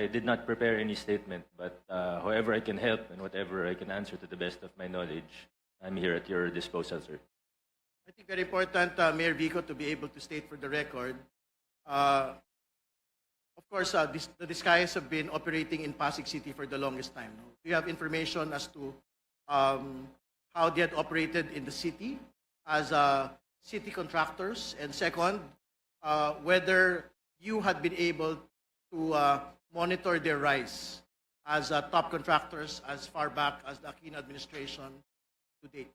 I did not prepare any statement, but uh, however I can help and whatever I can answer to the best of my knowledge, I'm here at your disposal, sir. I think very important, uh, Mayor Vico, to be able to state for the record. Uh, of course, uh, this, the Discayas have been operating in Pasig City for the longest time. No? Do you have information as to um, how they had operated in the city as uh, city contractors? And second, uh, whether you had been able to uh, monitor their rise as uh, top contractors as far back as the Aquino administration to date?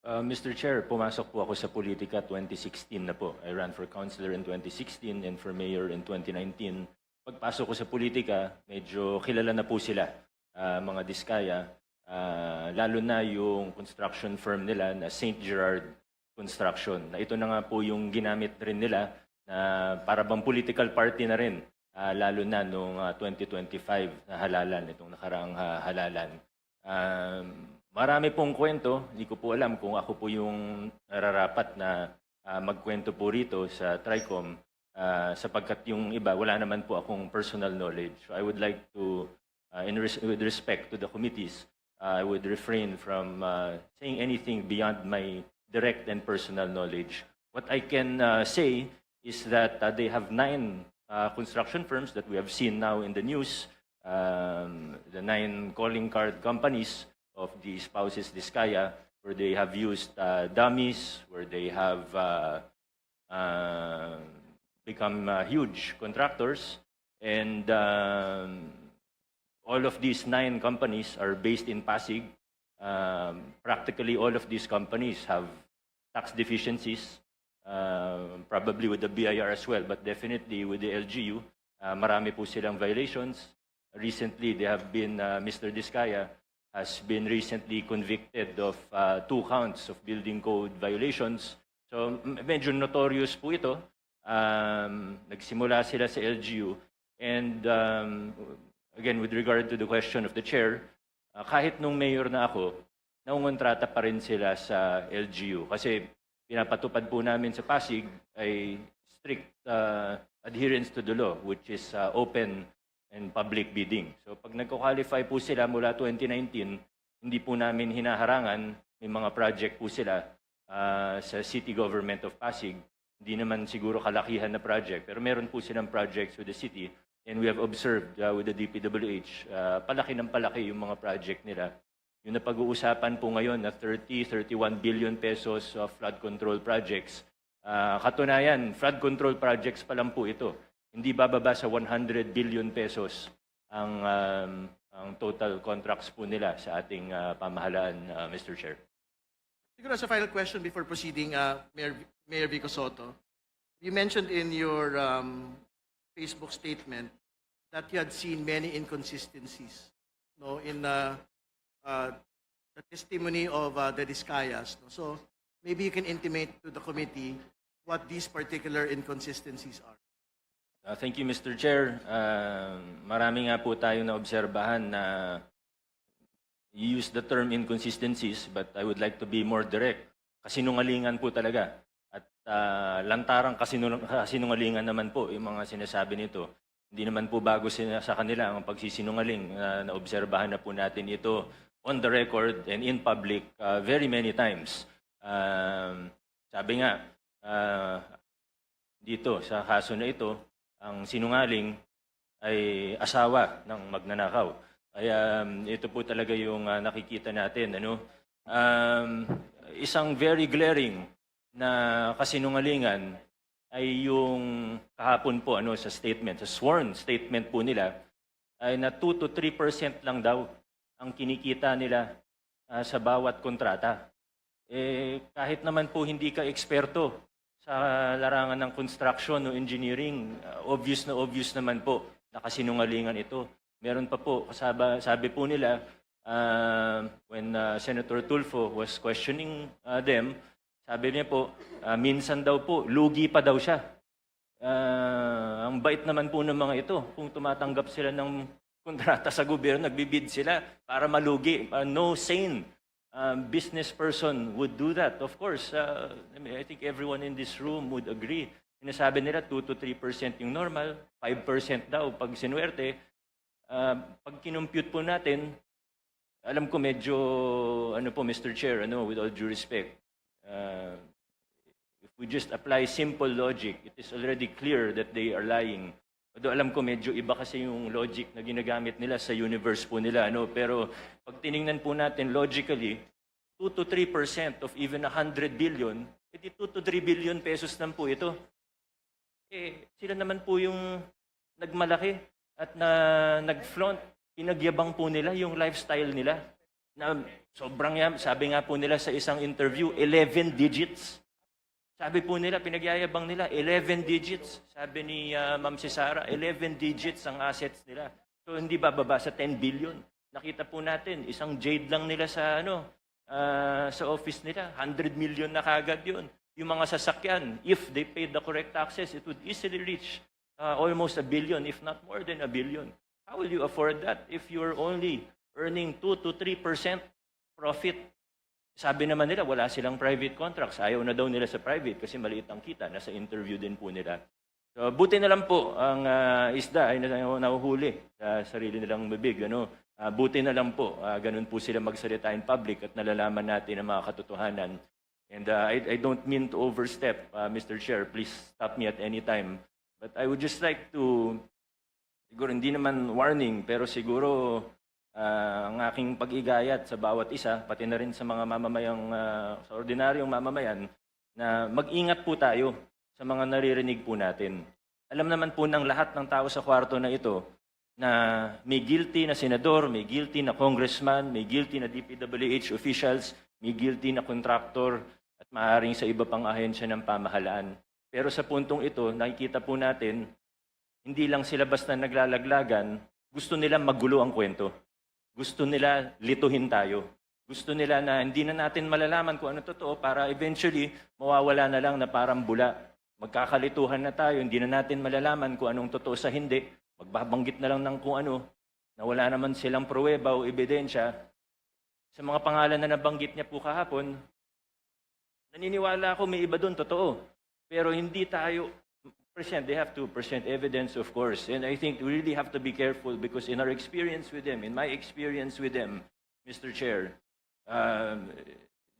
Uh, Mr. Chair, pumasok po ako sa politika 2016 na po. I ran for councilor in 2016 and for mayor in 2019. Pagpasok ko sa politika, medyo kilala na po sila, ah, mga Diskaya. Ah, lalo na yung construction firm nila na St. Gerard Construction. Na ito na nga po yung ginamit rin nila na para bang political party na rin. Ah, lalo na noong ah, 2025 na halalan, itong nakaraang ah, halalan. Um, marami pong kwento. Hindi ko po alam kung ako po yung nararapat na ah, magkwento po rito sa TRICOM ah, sapagkat yung iba, wala naman po akong personal knowledge. So I would like to, ah, in res- with respect to the committees, ah, I would refrain from ah, saying anything beyond my direct and personal knowledge. What I can ah, say is that ah, they have nine construction firms that we have seen now in the news um, the nine calling card companies of the spouses Diskaya, where they have used uh, dummies, where they have uh, uh, become uh, huge contractors, and um, all of these nine companies are based in Pasig. Um, practically all of these companies have tax deficiencies, uh, probably with the BIR as well, but definitely with the LGU. Uh, marami po silang violations. Recently, they have been, uh, Mr. Diskaya has been recently convicted of uh, two counts of building code violations. So medyo notorious po ito. Um, nagsimula sila sa LGU. And um, again, with regard to the question of the chair, uh, kahit nung mayor na ako, naungontrata pa rin sila sa LGU. Kasi pinapatupad po namin sa Pasig ay strict uh, adherence to the law, which is uh, open and public bidding. So pag nagko-qualify po sila mula 2019, hindi po namin hinaharangan, may mga project po sila uh, sa city government of Pasig. Hindi naman siguro kalakihan na project, pero meron po silang projects with the city and we have observed uh, with the DPWH, uh, palaki ng palaki yung mga project nila. Yung napag-uusapan po ngayon na 30, 31 billion pesos of flood control projects, Ah, katunayan, flood control projects pa lang po ito. Hindi bababa sa 100 billion pesos ang um, ang total contracts po nila sa ating ah, pamahalaan, ah, Mr. Chair. Siguro as a final question before proceeding, uh, Mayor, Mayor Vico Soto, you mentioned in your um, Facebook statement that you had seen many inconsistencies no, in uh, uh, the testimony of uh, the Discayas. No? So maybe you can intimate to the committee what these particular inconsistencies are. Ah, thank you, Mr. Chair. Ah, marami nga po tayo na obserbahan na you use the term inconsistencies, but I would like to be more direct. Kasinungalingan po talaga. At ah, lantarang kasinung- kasinungalingan naman po yung mga sinasabi nito. Hindi naman po bago sa kanila ang pagsisinungaling. Ah, naobserbahan na po natin ito on the record and in public ah, very many times. Um, sabi nga, ah, dito sa kaso na ito, ang sinungaling ay asawa ng magnanakaw. Kaya um, ito po talaga yung ah, nakikita natin. Ano? Um, isang very glaring na kasinungalingan ay yung kahapon po ano sa statement, sa sworn statement po nila ay na 2 to 3% lang daw ang kinikita nila ah, sa bawat kontrata. Eh, kahit naman po hindi ka eksperto sa larangan ng construction o engineering, uh, obvious na obvious naman po na kasinungalingan ito. Meron pa po, kasaba, sabi po nila, uh, when uh, Senator Tulfo was questioning uh, them, sabi niya po, uh, minsan daw po, lugi pa daw siya. Uh, ang bait naman po ng mga ito. Kung tumatanggap sila ng kontrata sa gobyerno, nagbibid sila para malugi. Uh, no sane um, business person would do that. Of course, uh, I, mean, I think everyone in this room would agree Sinasabi nila 2 to 3% yung normal, 5% daw pag sinuwerte. Ah, pag kinumpute po natin, alam ko medyo, ano po, Mr. Chair, ano, with all due respect, ah, if we just apply simple logic, it is already clear that they are lying. Although alam ko medyo iba kasi yung logic na ginagamit nila sa universe po nila. Ano? Pero pag tiningnan po natin logically, 2 to 3% of even 100 billion, edi 2 to 3 billion pesos lang po ito. Eh, sila naman po yung nagmalaki at na nag-flaunt, pinagyabang po nila yung lifestyle nila. Na sobrang yan, sabi nga po nila sa isang interview, 11 digits. Sabi po nila, pinagyayabang nila, 11 digits. Sabi ni ah, Ma'am si Sarah, 11 digits ang assets nila. So hindi bababa sa 10 billion. Nakita po natin, isang jade lang nila sa ano ah, sa office nila, 100 million na kagad yun. Yung mga sasakyan, if they paid the correct taxes, it would easily reach ah, almost a billion, if not more than a billion. How will you afford that if you're only earning 2 to 3% profit sabi naman nila, wala silang private contracts. Ayaw na daw nila sa private kasi maliit ang kita. Nasa interview din po nila. So, buti na lang po ang ah, isda ay na- nahuhuli sa sarili nilang bibig. Ano? Ah, buti na lang po, ah, ganun po sila magsalita in public at nalalaman natin ang mga katotohanan. And ah, I, I don't mean to overstep, ah, Mr. Chair. Please stop me at any time. But I would just like to, siguro hindi naman warning, pero siguro ah, ang aking pag-igayat sa bawat isa, pati na rin sa mga mamamayang, ah, sa ordinaryong mamamayan, na mag-ingat po tayo sa mga naririnig po natin. Alam naman po ng lahat ng tao sa kwarto na ito na may guilty na senador, may guilty na congressman, may guilty na DPWH officials, may guilty na contractor at maaaring sa iba pang ahensya ng pamahalaan. Pero sa puntong ito, nakikita po natin, hindi lang sila basta naglalaglagan, gusto nila magulo ang kwento. Gusto nila lituhin tayo. Gusto nila na hindi na natin malalaman kung ano totoo para eventually mawawala na lang na parang bula. Magkakalituhan na tayo, hindi na natin malalaman kung anong totoo sa hindi. Magbabanggit na lang ng kung ano na wala naman silang pruweba o ebidensya. Sa mga pangalan na nabanggit niya po kahapon, naniniwala ako may iba doon, totoo. Pero hindi tayo. They have to present evidence, of course. And I think we really have to be careful because in our experience with them, in my experience with them, Mr. Chair, um,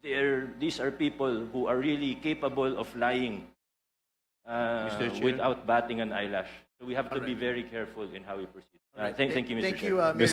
they're, these are people who are really capable of lying uh, without batting an eyelash. So we have to be very careful in how we proceed. Uh, thank, thank you, Mr. Thank Chair. you, uh, Mayor